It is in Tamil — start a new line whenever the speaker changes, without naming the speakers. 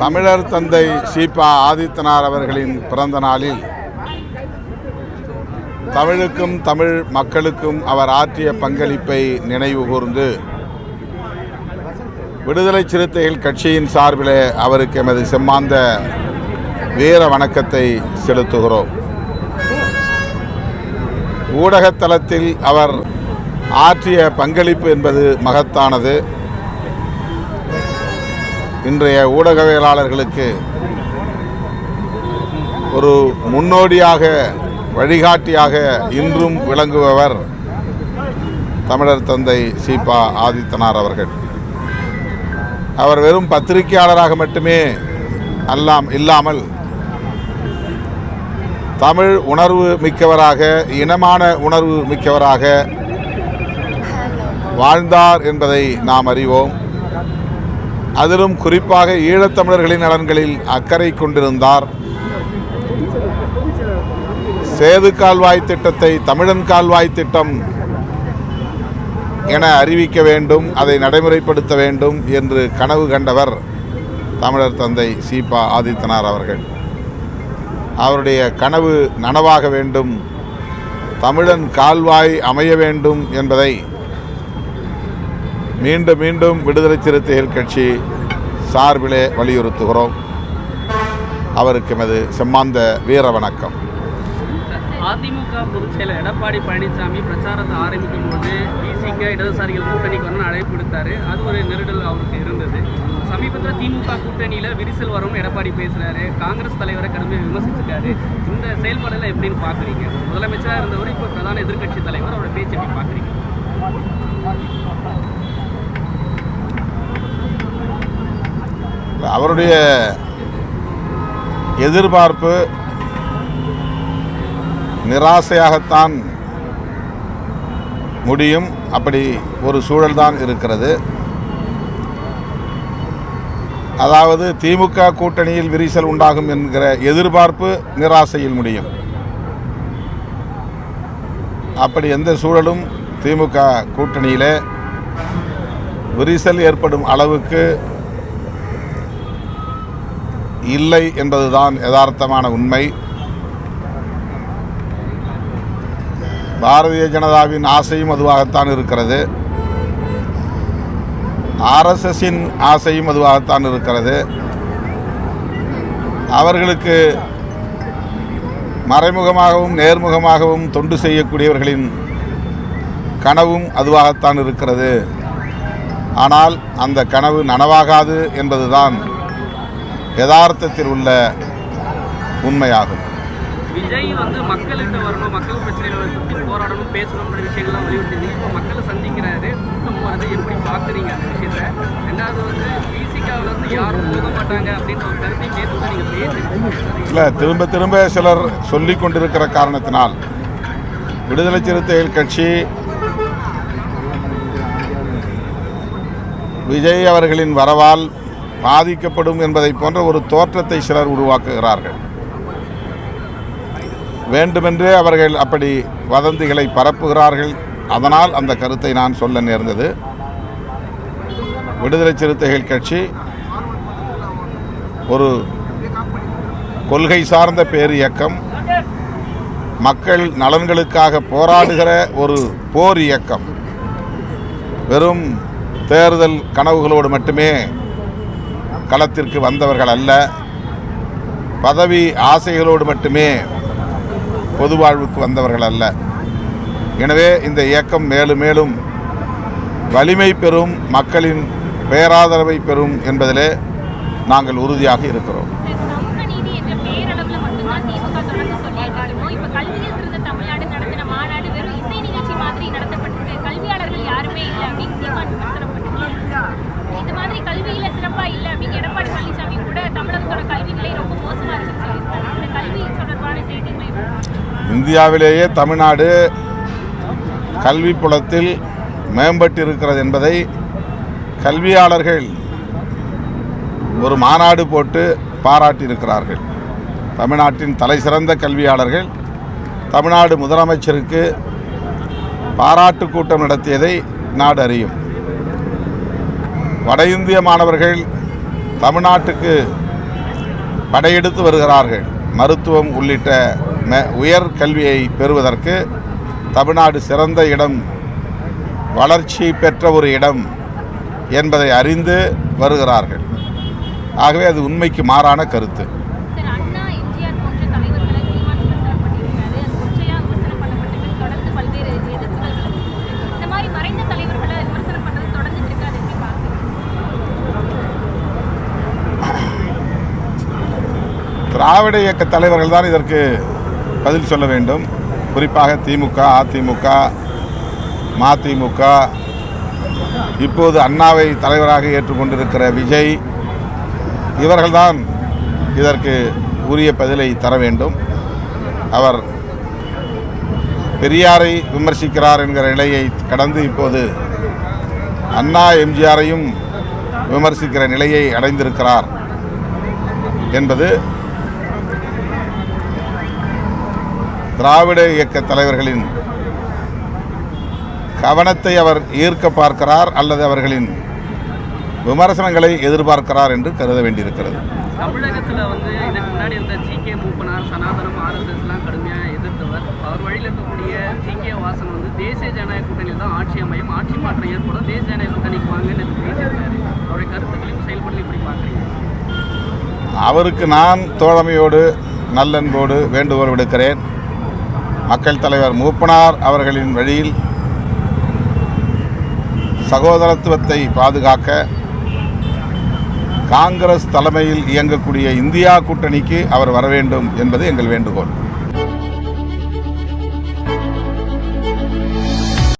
தமிழர் தந்தை சீபா ஆதித்தனார் அவர்களின் பிறந்த நாளில் தமிழுக்கும் தமிழ் மக்களுக்கும் அவர் ஆற்றிய பங்களிப்பை நினைவு கூர்ந்து விடுதலை சிறுத்தைகள் கட்சியின் சார்பிலே அவருக்கு எமது செம்மாந்த வீர வணக்கத்தை செலுத்துகிறோம். ஊடகத்தலத்தில் அவர் ஆற்றிய பங்களிப்பு என்பது மகத்தானது. இன்றைய ஊடகவியலாளர்களுக்கு ஒரு முன்னோடியாக வழிகாட்டியாக இன்றும் விளங்குபவர் தமிழர் தந்தை சீபா ஆதித்தனார் அவர்கள். அவர் வெறும் பத்திரிகையாளராக மட்டுமே அல்லாம் இல்லாமல் தமிழ் உணர்வு மிக்கவராக இனமான உணர்வு மிக்கவராக வாழ்ந்தார் என்பதை நாம் அறிவோம். அதிலும் குறிப்பாக ஈழத்தமிழர்களின் நலன்களில் அக்கறை கொண்டிருந்தார். சேது கால்வாய் திட்டத்தை தமிழன் கால்வாய் திட்டம் என அறிவிக்க வேண்டும் அதை நடைமுறைப்படுத்த வேண்டும் என்று கனவு கண்டவர் தமிழர் தந்தை சீபா ஆதித்தனார் அவர்கள். அவருடைய கனவு நனவாக வேண்டும் தமிழன் கால்வாய் அமைய வேண்டும் என்பதை மீண்டும் மீண்டும் விடுதலை சிறுத்தைகள் கட்சி சார்பிலே வலியுறுத்துகிறோம். அவருக்கு எமது செம்மாந்த வீர வணக்கம்.
அதிமுக பொதுச் செயலர் எடப்பாடி பழனிசாமி பிரச்சாரத்தை ஆரம்பிக்கும் போது பிசிக இடதுசாரிகள் கூட்டணிக்கு வரணும்னு அழைப்பு விடுத்தாரு. அது ஒரு நெருடல் அவருக்கு இருந்தது. சமீபத்தில் திமுக கூட்டணியில் விரிசல் வரும்னு எடப்பாடி பேசுறாரு. காங்கிரஸ் தலைவரை கடுமையாக விமர்சிச்சிருக்காரு. இந்த செயல்பாடெல்லாம் எப்படின்னு பார்க்குறீங்க முதலமைச்சராக இருந்தவர் இப்போ பிரதான எதிர்க்கட்சி தலைவர் அவரோட பேச்சு எப்படி பார்க்குறீங்க
அவருடைய எதிர்பார்ப்பு நிராசையாகத்தான் முடியும். அப்படி ஒரு சூழல்தான் இருக்கிறது. அதாவது திமுக கூட்டணியில் விரிசல் உண்டாகும் என்கிற எதிர்பார்ப்பு நிராசையில் முடியும். அப்படி எந்த சூழலும் திமுக கூட்டணியில் விரிசல் ஏற்படும் அளவுக்கு இல்லை என்பதுதான் யதார்த்தமான உண்மை. பாரதிய ஜனதாவின் ஆசையும் அதுவாகத்தான் இருக்கிறது. ஆர்எஸ்எஸின் ஆசையும் அதுவாகத்தான் இருக்கிறது. அவர்களுக்கு மறைமுகமாகவும் நேர்முகமாகவும் தொண்டு செய்யக்கூடியவர்களின் கனவும் அதுவாகத்தான் இருக்கிறது. ஆனால் அந்த கனவு நனவாகாது என்பதுதான் யதார்த்தத்தில் உள்ள உண்மையாகும்.
விஜய் வந்து மக்கள்கிட்ட வரணும் மக்கள் பிரச்சனைகளை போராடணும் பேசணும்ன்ற விஷயங்கள்லாம் வலியுறுத்தி இப்போ மக்களை சந்திக்கிறாரு. கூட்டம் போகிறது எப்படி பார்க்குறீங்க அந்த விஷயத்த? ரெண்டாவது வந்து பிசிகாவில் வந்து யாரும் போக மாட்டாங்க அப்படின்ற ஒரு கருத்தை கேட்டு தான் நீங்கள் பேசுறீங்க
இல்லை திரும்ப திரும்ப சிலர் சொல்லி கொண்டிருக்கிற காரணத்தினால் விடுதலை சிறுத்தைகள் கட்சி விஜய் அவர்களின் வரவால் பாதிக்கப்படும் என்பதை போன்ற ஒரு தோற்றத்தை சிலர் உருவாக்குகிறார்கள். வேண்டுமென்றே அவர்கள் அப்படி வதந்திகளை பரப்புகிறார்கள். அதனால் அந்த கருத்தை நான் சொல்ல நேர்ந்தது. விடுதலை சிறுத்தைகள் கட்சி ஒரு கொள்கை சார்ந்த பேர் இயக்கம். மக்கள் நலன்களுக்காக போராடுகிற ஒரு போர் இயக்கம். வெறும் தேர்தல் கனவுகளோடு மட்டுமே களத்திற்கு வந்தவர்கள் அல்ல. பதவி ஆசைகளோடு மட்டுமே பொது வாழ்வுக்கு வந்தவர்கள் அல்ல. எனவே இந்த இயக்கம் மேலும் மேலும் வலிமை பெறும் மக்களின் பேராதரவை பெறும் என்பதிலே நாங்கள் உறுதியாக இருக்கிறோம். இந்தியாவிலேயே தமிழ்நாடு கல்வி புலத்தில் மேம்பட்டிருக்கிறது என்பதை கல்வியாளர்கள் ஒரு மாநாடு போட்டு பாராட்டியிருக்கிறார்கள். தமிழ்நாட்டின் தலைசிறந்த கல்வியாளர்கள் தமிழ்நாடு முதலமைச்சருக்கு பாராட்டு கூட்டம் நடத்தியதை நாடு அறியும். வட இந்திய மாணவர்கள் தமிழ்நாட்டுக்கு படையெடுத்து வருகிறார்கள். மருத்துவம் உள்ளிட்ட உயர் கல்வியை பெறுவதற்கு தமிழ்நாடு சிறந்த இடம் வளர்ச்சி பெற்ற ஒரு இடம் என்பதை அறிந்து வருகிறார்கள். ஆகவே அது உண்மைக்கு மாறான கருத்து. திராவிட இயக்க தலைவர்கள் தான் இதற்கு பதில் சொல்ல வேண்டும். குறிப்பாக திமுக அதிமுக மதிமுக. இப்போது அண்ணாவை தலைவராக ஏற்றுக்கொண்டிருக்கிற விஜய் இவர்கள்தான் இதற்கு உரிய பதிலை தர வேண்டும். அவர் பெரியாரை விமர்சிக்கிறார் என்கிற நிலையை கடந்து இப்போது அண்ணா எம்ஜிஆரையும் விமர்சிக்கிற நிலையை அடைந்திருக்கிறார் என்பது திராவிட இயக்க தலைவர்களின் கவனத்தை அவர் ஈர்க்க பார்க்கிறார் அல்லது அவர்களின் விமர்சனங்களை எதிர்பார்க்கிறார் என்று கருத வேண்டியிருக்கிறது.
தமிழகத்தில் வந்து இதுக்கு முன்னாடி இருந்த ஜி கே மூப்பனார் சனாதனம் ஆர்எஸ்எஸ்லாம் கடுமையாக எதிர்த்தவர். அவர் வழியில் இருக்கக்கூடிய ஜி கே வாசன் வந்து தேசிய ஜனநாயக கூட்டணியில் தான் ஆட்சி அமையும். ஆட்சி மாற்றம் ஏற்படும். தேசிய ஜனநாயக கூட்டணிக்கு வாங்கன்னு பேசியிருக்காரு. அவருடைய கருத்துக்களையும் செயல்படுத்தி இப்படி பார்க்குறீங்க?
அவருக்கு நான் தோழமையோடு நல்லன்போடு வேண்டுகோள் விடுக்கிறேன். மக்கள் தலைவர் மூப்பனார் அவர்களின் வழியில் சகோதரத்துவத்தை பாதுகாக்க காங்கிரஸ் தலைமையில் இயங்கக்கூடிய இந்தியா கூட்டணிக்கு அவர் வர வேண்டும் என்பது எங்கள் வேண்டுகோள்.